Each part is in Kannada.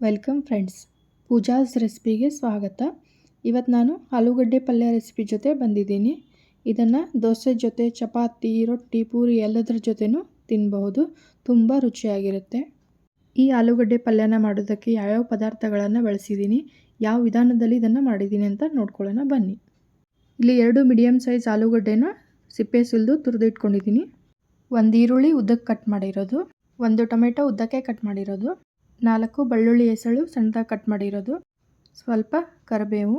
Welcome friends. ಪೂಜಾಸ್ ರೆಸಿಪಿಗೆ ಸ್ವಾಗತ. ಇವತ್ತು ನಾನು ಆಲೂಗಡ್ಡೆ ಪಲ್ಯ ರೆಸಿಪಿ ಜೊತೆ ಬಂದಿದ್ದೀನಿ. ಇದನ್ನು ದೋಸೆ ಜೊತೆ, ಚಪಾತಿ, ರೊಟ್ಟಿ, ಪೂರಿ ಎಲ್ಲದರ ಜೊತೆನೂ ತಿನ್ನಬಹುದು ತುಂಬ ರುಚಿಯಾಗಿರುತ್ತೆ. ಈ ಆಲೂಗಡ್ಡೆ ಪಲ್ಯನ ಮಾಡೋದಕ್ಕೆ ಯಾವ್ಯಾವ ಪದಾರ್ಥಗಳನ್ನು ಬಳಸಿದ್ದೀನಿ, ಯಾವ ವಿಧಾನದಲ್ಲಿ ಇದನ್ನು ಮಾಡಿದ್ದೀನಿ ಅಂತ ನೋಡ್ಕೊಳ್ಳೋಣ ಬನ್ನಿ. ಇಲ್ಲಿ ಎರಡು ಮೀಡಿಯಮ್ ಸೈಜ್ ಆಲೂಗಡ್ಡೆನ ಸಿಪ್ಪೆ ಸುಲಿದು ತುರಿದಿಟ್ಕೊಂಡಿದ್ದೀನಿ. ಒಂದು ಈರುಳ್ಳಿ ಉದ್ದಕ್ಕೆ ಕಟ್ ಮಾಡಿರೋದು, ಒಂದು ಟೊಮೆಟೊ ಉದ್ದಕ್ಕೆ ಕಟ್ ಮಾಡಿರೋದು. ನಾಲ್ಕು ಬೆಳ್ಳುಳ್ಳಿ ಹೆಸಳು ಸಣ್ಣದಾಗಿ ಕಟ್ ಮಾಡಿರೋದು. ಸ್ವಲ್ಪ ಕರಿಬೇವು,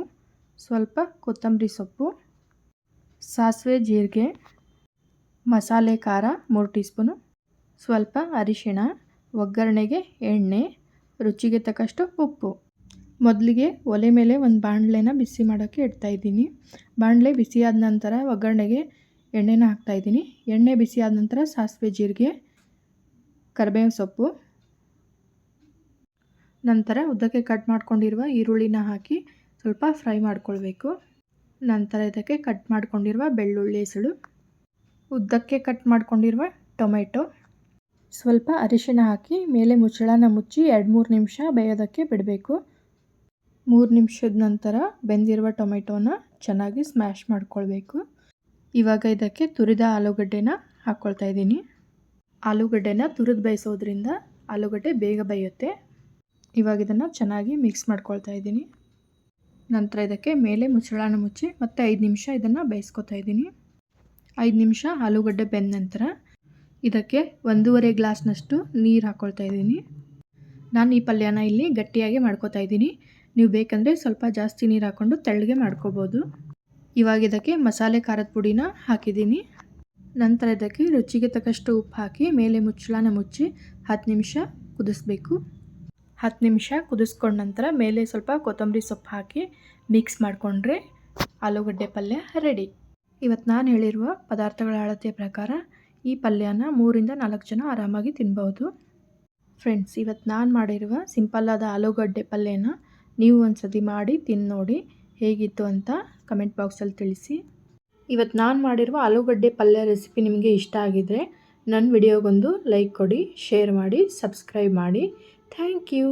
ಸ್ವಲ್ಪ ಕೊತ್ತಂಬರಿ ಸೊಪ್ಪು, ಸಾಸಿವೆ ಜೀರಿಗೆ, ಮಸಾಲೆ ಖಾರ ಮೂರು ಟೀ ಸ್ಪೂನು ಸ್ವಲ್ಪ ಅರಿಶಿಣ, ಒಗ್ಗರಣೆಗೆ ಎಣ್ಣೆ, ರುಚಿಗೆ ತಕ್ಕಷ್ಟು ಉಪ್ಪು. ಮೊದಲಿಗೆ ಒಲೆ ಮೇಲೆ ಒಂದು ಬಾಣಲೆನ ಬಿಸಿ ಮಾಡೋಕ್ಕೆ ಇಡ್ತಾಯಿದ್ದೀನಿ ಬಾಣಲೆ ಬಿಸಿಯಾದ ನಂತರ ಒಗ್ಗರಣೆಗೆ ಎಣ್ಣೆನ ಹಾಕ್ತಾಯಿದ್ದೀನಿ ಎಣ್ಣೆ ಬಿಸಿಯಾದ ನಂತರ ಸಾಸಿವೆ ಜೀರಿಗೆ ಕರಿಬೇವು ಸೊಪ್ಪು ನಂತರ ಉದ್ದಕ್ಕೆ ಕಟ್ ಮಾಡ್ಕೊಂಡಿರುವ ಈರುಳ್ಳಿನ ಹಾಕಿ ಸ್ವಲ್ಪ ಫ್ರೈ ಮಾಡ್ಕೊಳ್ಬೇಕು. ನಂತರ ಇದಕ್ಕೆ ಕಟ್ ಮಾಡ್ಕೊಂಡಿರುವ ಬೆಳ್ಳುಳ್ಳಿ ಹೆಸಳು, ಉದ್ದಕ್ಕೆ ಕಟ್ ಮಾಡ್ಕೊಂಡಿರುವ ಟೊಮೆಟೊ, ಸ್ವಲ್ಪ ಅರಿಶಿಣ ಹಾಕಿ ಮೇಲೆ ಮುಚ್ಚಳನ ಮುಚ್ಚಿ ಎರಡು ಮೂರು ನಿಮಿಷ ಬೇಯೋದಕ್ಕೆ ಬಿಡಬೇಕು. ಮೂರು ನಿಮಿಷದ ನಂತರ ಬೆಂದಿರುವ ಟೊಮೆಟೊನ ಚೆನ್ನಾಗಿ ಸ್ಮ್ಯಾಶ್ ಮಾಡ್ಕೊಳ್ಬೇಕು. ಇವಾಗ ಇದಕ್ಕೆ ತುರಿದ ಆಲೂಗಡ್ಡೆನ ಹಾಕ್ಕೊಳ್ತಾ ಇದ್ದೀನಿ. ಆಲೂಗಡ್ಡೆನ ತುರಿದು ಬೇಯಿಸೋದ್ರಿಂದ ಆಲೂಗಡ್ಡೆ ಬೇಗ ಬೇಯುತ್ತೆ. ಇವಾಗ ಇದನ್ನು ಚೆನ್ನಾಗಿ ಮಿಕ್ಸ್ ಮಾಡ್ಕೊಳ್ತಾ ಇದ್ದೀನಿ. ನಂತರ ಇದಕ್ಕೆ ಮೇಲೆ ಮುಚ್ಚಳನ ಮುಚ್ಚಿ ಮತ್ತೆ ಐದು ನಿಮಿಷ ಇದನ್ನು ಬೇಯಿಸ್ಕೊತಾ ಇದ್ದೀನಿ. ಐದು ನಿಮಿಷ ಆಲೂಗಡ್ಡೆ ಬೆಂದ ನಂತರ ಇದಕ್ಕೆ ಒಂದೂವರೆ ಗ್ಲಾಸ್ನಷ್ಟು ನೀರು ಹಾಕ್ಕೊಳ್ತಾ ಇದ್ದೀನಿ. ನಾನು ಈ ಪಲ್ಯನ ಇಲ್ಲಿ ಗಟ್ಟಿಯಾಗಿ ಮಾಡ್ಕೋತಾ ಇದ್ದೀನಿ. ನೀವು ಬೇಕಂದರೆ ಸ್ವಲ್ಪ ಜಾಸ್ತಿ ನೀರು ಹಾಕ್ಕೊಂಡು ತೆಳ್ಳಗೆ ಮಾಡ್ಕೋಬೋದು. ಇವಾಗ ಇದಕ್ಕೆ ಮಸಾಲೆ ಖಾರದ ಪುಡಿನ ಹಾಕಿದ್ದೀನಿ. ನಂತರ ಇದಕ್ಕೆ ರುಚಿಗೆ ತಕ್ಕಷ್ಟು ಉಪ್ಪು ಹಾಕಿ ಮೇಲೆ ಮುಚ್ಚಳನ ಮುಚ್ಚಿ ಹತ್ತು ನಿಮಿಷ ಕುದಿಸ್ಬೇಕು. ಹತ್ತು ನಿಮಿಷ ಕುದಿಸ್ಕೊಂಡ ನಂತರ ಮೇಲೆ ಸ್ವಲ್ಪ ಕೊತ್ತಂಬರಿ ಸೊಪ್ಪು ಹಾಕಿ ಮಿಕ್ಸ್ ಮಾಡಿಕೊಂಡ್ರೆ ಆಲೂಗಡ್ಡೆ ಪಲ್ಯ ರೆಡಿ. ಇವತ್ತು ನಾನು ಹೇಳಿರುವ ಪದಾರ್ಥಗಳ ಅಳತೆಯ ಪ್ರಕಾರ ಈ ಪಲ್ಯನ ಮೂರಿಂದ ನಾಲ್ಕು ಜನ ಆರಾಮಾಗಿ ತಿನ್ಬೋದು. ಫ್ರೆಂಡ್ಸ್, ಇವತ್ತು ನಾನು ಮಾಡಿರುವ ಸಿಂಪಲ್ಲಾದ ಆಲೂಗಡ್ಡೆ ಪಲ್ಯನ ನೀವು ಒಂದು ಮಾಡಿ ತಿಂದು ನೋಡಿ ಹೇಗಿತ್ತು ಅಂತ ಕಮೆಂಟ್ ಬಾಕ್ಸಲ್ಲಿ ತಿಳಿಸಿ. ಇವತ್ತು ನಾನು ಮಾಡಿರುವ ಆಲೂಗಡ್ಡೆ ಪಲ್ಯ ರೆಸಿಪಿ ನಿಮಗೆ ಇಷ್ಟ ಆಗಿದ್ದರೆ ನನ್ನ ವಿಡಿಯೋಗೊಂದು ಲೈಕ್ ಕೊಡಿ, ಶೇರ್ ಮಾಡಿ, ಸಬ್ಸ್ಕ್ರೈಬ್ ಮಾಡಿ. Thank you